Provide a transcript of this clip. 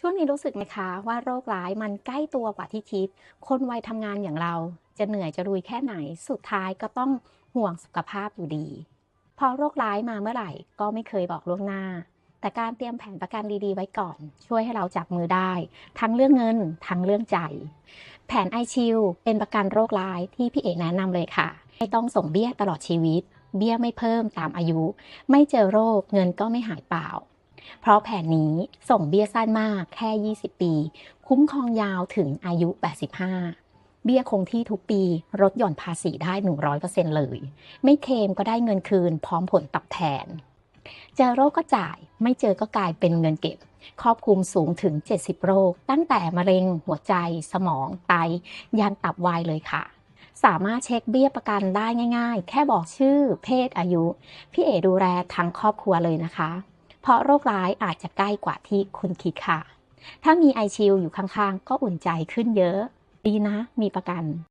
ช่วงนี้รู้สึกไหมคะว่าโรคร้ายมันใกล้ตัวกว่าที่คิด คนวัยทำงานอย่างเราจะเหนื่อยจะรุยแค่ไหน สุดท้ายก็ต้องห่วงสุขภาพอยู่ดี พอโรคร้ายมาเมื่อไหร่ก็ไม่เคยบอกล่วงหน้า แต่การเตรียมแผนประกันดีๆ ไว้ก่อน ช่วยให้เราจับมือได้ ทั้งเรื่องเงิน ทั้งเรื่องใจ แผน i อชิลเป็นประกันโรคร้ายที่พี่เอกแนะนำเลยค่ะ ไม่ต้องส่งเบี้ยตลอดชีวิต เบี้ยไม่เพิ่มตามอายุ ไม่เจอโรคเงินก็ไม่หายเปล่า เพราะแผนนี้ส่งเบี้ยสั้นมากแค่ 20 ปี คุ้มครองยาวถึงอายุ 85 เบี้ยคงที่ทุกปีลดหย่อนภาษีได้ 100%เลย ไม่เคมก็ได้เงินคืนพร้อมผลตอบแทน เจอโรคก็จ่าย ไม่เจอก็กลายเป็นเงินเก็บ ครอบคลุมสูงถึง 70 โรค ตั้งแต่มะเร็งหัวใจ สมอง ไต ยันตับวายเลยค่ะสามารถเช็คเบี้ยประกันได้ง่ายๆ แค่บอกชื่อ เพศอายุ พี่เอดูแลทั้งครอบครัวเลยนะคะ เพราะโรคร้ายอาจจะใกล้กว่าที่คุณคิดค่ะ ถ้ามีไอชิลอยู่ข้างๆ ก็อุ่นใจขึ้นเยอะ ดีนะ มีประกัน